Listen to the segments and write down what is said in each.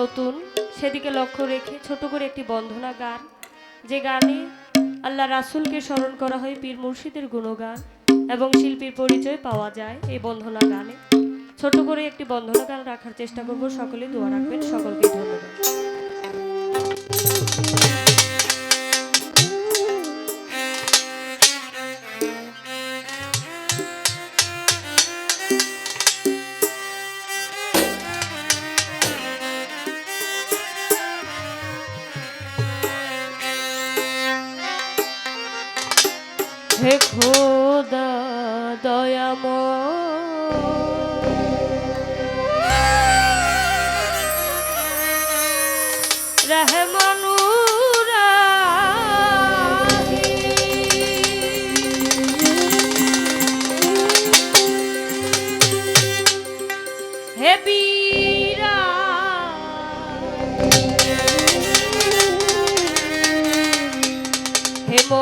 নতুন, সেদিকে লক্ষ্য রেখে ছোট করে একটি বন্ধনা গান। যে গানে আল্লাহ রাসুলকে স্মরণ করা হয় পীর মুর্শিদের গুণগান এবং শিল্পীর পরিচয় পাওয়া যায় এই বন্ধনা গানে। ছোট করে একটি বন্ধনা গান রাখার চেষ্টা করব, সকলে দোয়া রাখবেন, সকলকে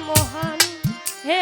মহান হে